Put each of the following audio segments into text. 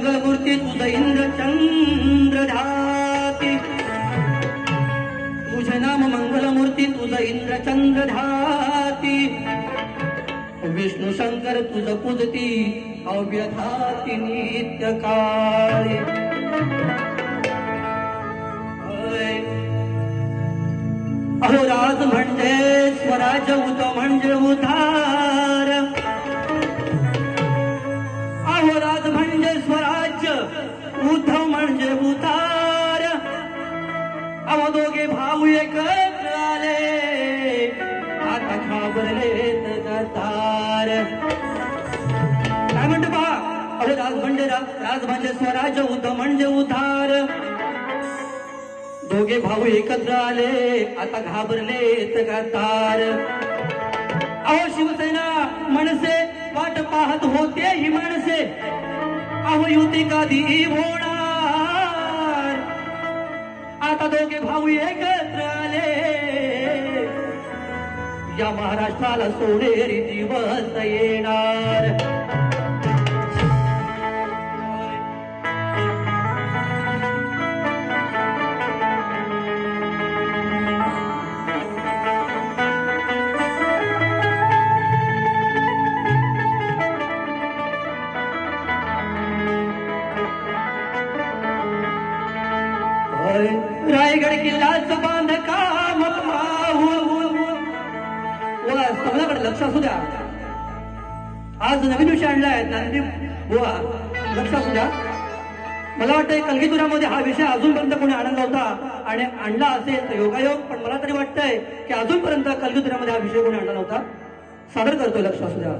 मंगलमूर्ती तुझ इंद्र चंद्र तुझे नाम मंगलमूर्ती तुझ इंद्र चंद्र विष्णू शंकर तुझ पूजती अव्यथाती नित्य काळी अहो राज म्हणजे स्वराज उत म्हणजे उधार अहो दोघे भाऊ एकत्र आले आता घाबरलेत गतार काय म्हणतो पहा? अहो राज म्हणजे राज म्हणजे स्वराज्य उद्धव म्हणजे उधार. दोघे भाऊ एकत्र आले आता घाबरलेत गतार अहो शिवसेना मनसे वाट पाहत होते ही माणसे. अहो युती कधी होणार दोघे भाऊ एकत्र आले. या महाराष्ट्राला सोनेरी दिवस येणार. रायगड किल्ल्याचं बांधकाम पाहून हो, हो, हो. सगळ्याकडे लक्ष असू द्या. आज नवीन विषय आणलाय नांदी बुवा लक्ष असू द्या. मला वाटतंय कलगीतुरामध्ये हा विषय अजूनपर्यंत कोणी आणला होता आणि आणला असेल तर योगायोग पण मला तरी वाटतंय की अजूनपर्यंत कलगीतुरामध्ये हा विषय कोणी आणला नव्हता. सादर करतोय लक्ष असू द्या.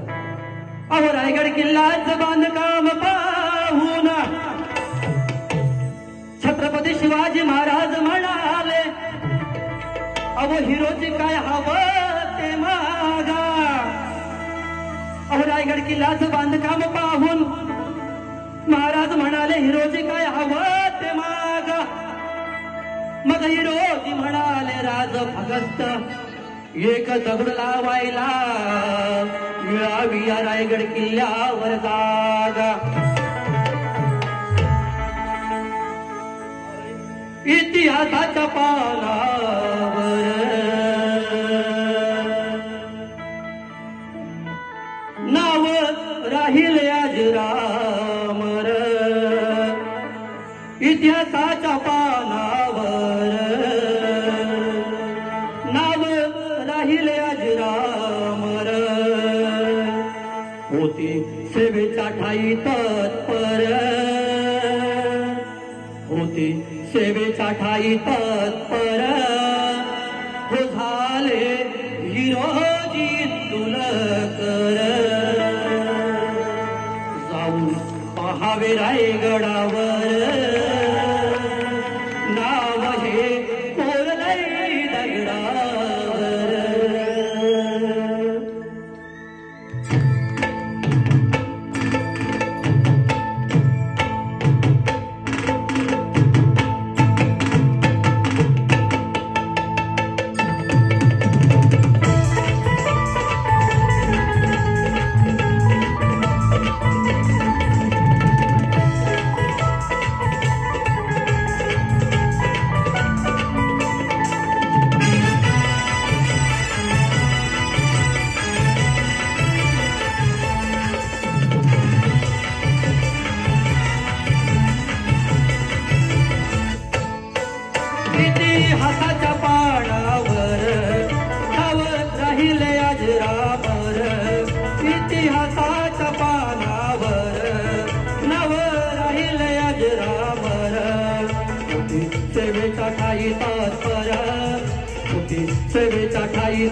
अहो रायगड किल्ल्याचं बांधकाम पाहू ना अहो हिरोची काय हवं ते मागा. अहो रायगड किल्ल्याचं बांधकाम पाहून महाराज म्हणाले हिरोजी काय हवं ते मागा. मग हिरोजी म्हणाले राज भगस्त एक दगड लावायला मिळावी या रायगड किल्ल्यावर जागा. इतिहासाच्या पानावर नाव राहील अजरामर इतिहासाच्या पानावर नाव राहील अजरामर होती सेवेचा ठाई तत्पर. होती सेवेच्या ठाई तत्पर हो झाले हिरोजी तुलकर जाऊन पहावे रायगडावर. सेवेचा सेवेच्या ठाई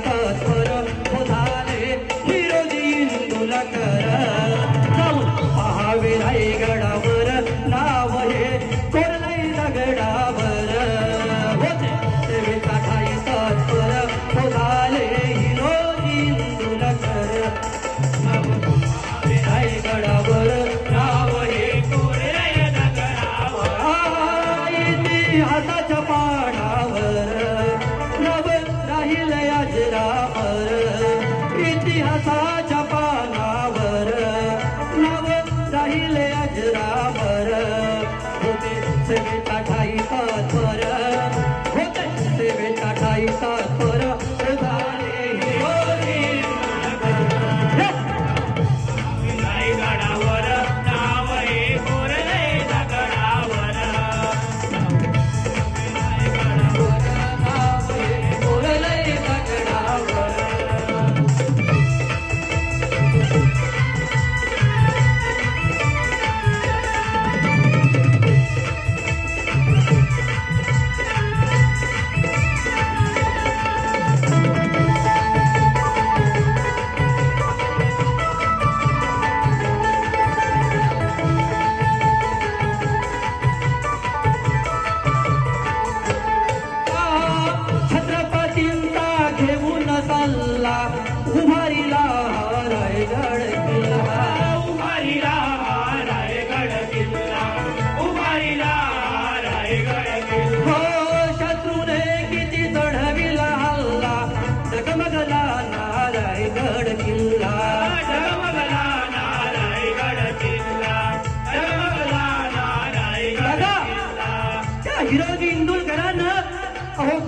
इतिहासाच्या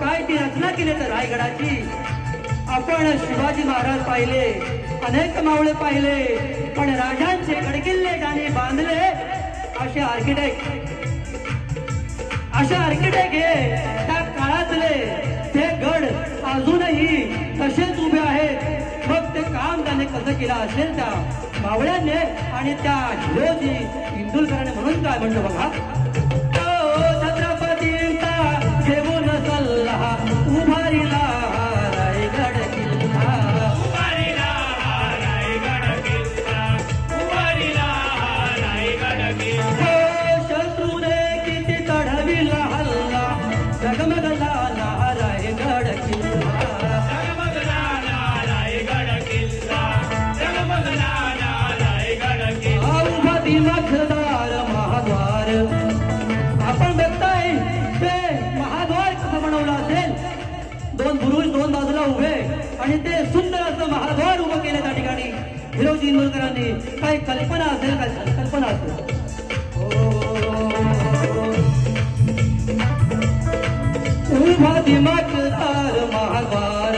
काय ती रचना केली तर रायगडाची? आपण शिवाजी महाराज पाहिले अनेक मावळे पाहिले पण राजांचे गडकिल्ले ज्याने बांधले असे आर्किटेक्ट असे आर्किटेक्ट हे त्या काळातले ते गड अजूनही तसेच उभे आहेत. मग ते काम त्याने कसं केलं असेल त्या मावळ्याने? आणि त्या हिरोजी इंदुलकराने म्हणून काय म्हणतो बघा? जगमगला रायगड किल्ला जगमगला रायगड किल्ला जगमगला रायगड किल्ला महाद्वार आपण बघताय ते महाद्वार कसं बनवलं असेल दोन पुरुष दोन बाजूला उभे आणि ते सुंदर असं महाद्वार उभं केलं त्या ठिकाणी हिरोजी इंदुरकरांनी काही कल्पना असेल काय कल्पना असेल उभा दिमागदार महाद्वार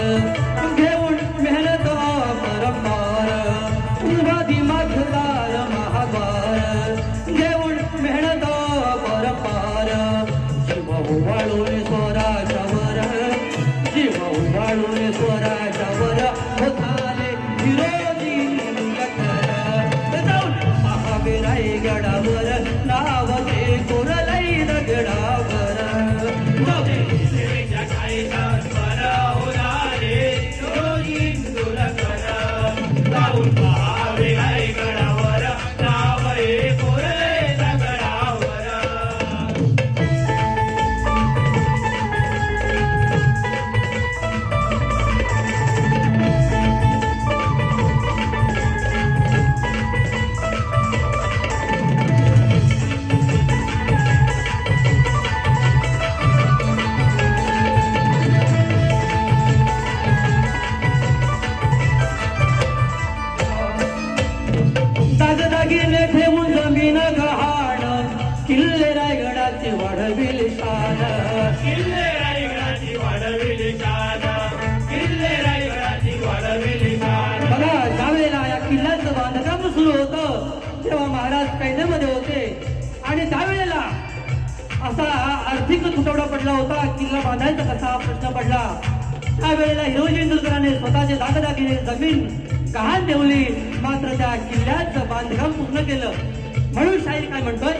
सुरू होतं तेव्हा महाराज कैदेमध्ये होते. आणि त्यावेळेला असा आर्थिक तुटवडा पडला होता किल्ला बांधायचा कसा प्रश्न पडला. त्यावेळेला हिरोजी इंदुरकरांनी स्वतःचे दागदागिने जमीन गहाण ठेवली मात्र त्या किल्ल्याचं बांधकाम पूर्ण केलं. म्हणून शाहीर काय म्हणतोय?